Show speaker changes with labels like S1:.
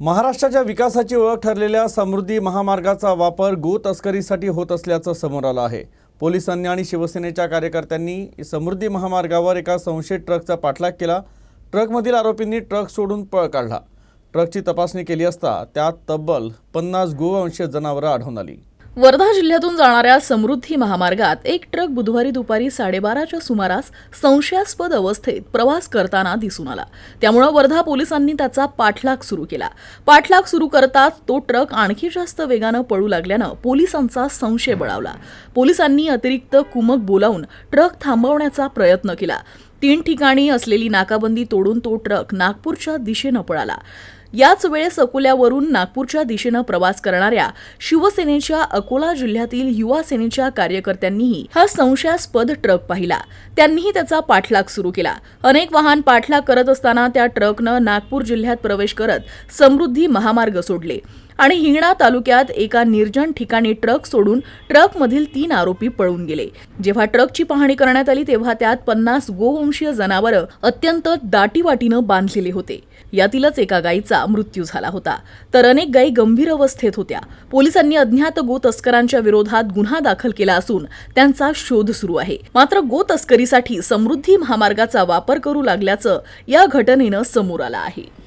S1: महाराष्ट्राच्या विकासाची ओळख ठरलेल्या समृद्धी महामार्गाचा वापर गो तस्करीसाठी होत असल्याचं समोर आलं आहे. पोलिसांनी आणि शिवसेनेच्या कार्यकर्त्यांनी समृद्धी महामार्गावर एका संशयित ट्रकचा पाठलाग केला. ट्रकमधील आरोपींनी ट्रक सोडून पळ काढला. ट्रकची तपासणी केली असता त्यात तब्बल पन्नास गोवंश जनावरं आढळून आली.
S2: वर्धा जिल्ह्यातून जाणाऱ्या समृद्धी महामार्गात एक ट्रक बुधवारी दुपारी साडेबाराच्या सुमारास संशयास्पद अवस्थेत प्रवास करताना दिसून आला. त्यामुळं वर्धा पोलिसांनी त्याचा पाठलाग सुरू केला. पाठलाग सुरू करताच तो ट्रक आणखी जास्त वेगानं पळू लागल्यानं पोलिसांचा संशय बळावला. पोलिसांनी अतिरिक्त कुमक बोलावून ट्रक थांबवण्याचा प्रयत्न केला. तीन ठिकाणी असलेली नाकाबंदी तोडून तो ट्रक नागपूरच्या दिशेनं पळाला. याच वेळेस अकोल्यावरून नागपूरच्या दिशेनं प्रवास करणाऱ्या शिवसेनेच्या अकोला जिल्ह्यातील युवा सेनेच्या कार्यकर्त्यांनीही हा संशयास्पद ट्रक पाहिला. त्यांनीही त्याचा पाठलाग सुरू केला. अनेक वाहन पाठलाग करत असताना त्या ट्रकनं नागपूर जिल्ह्यात प्रवेश करत समृद्धी महामार्ग सोडले आणि हिंगणा तालुक्यात एका निर्जन ठिकाणी ट्रक सोडून ट्रकमधील तीन आरोपी पळून गेले. जेव्हा ट्रकची पाहणी करण्यात आली तेव्हा त्यात पन्नास गोवंशीय जनावरं अत्यंत दाटीवाटीनं बांधलेले होते. यातीलच एका गायीचा मृत्यू झाला होता. तर अनेक गायी गंभीर अवस्थेत होत्या. पोलिसांनी अज्ञात गो तस्करांच्या विरोधात गुन्हा दाखल केला असून त्यांचा शोध सुरू आहे. मात्र गो तस्करीसाठी समृद्धी महामार्गाचा वापर करू लागल्याचं या घटनेनं समोर आलं आहे.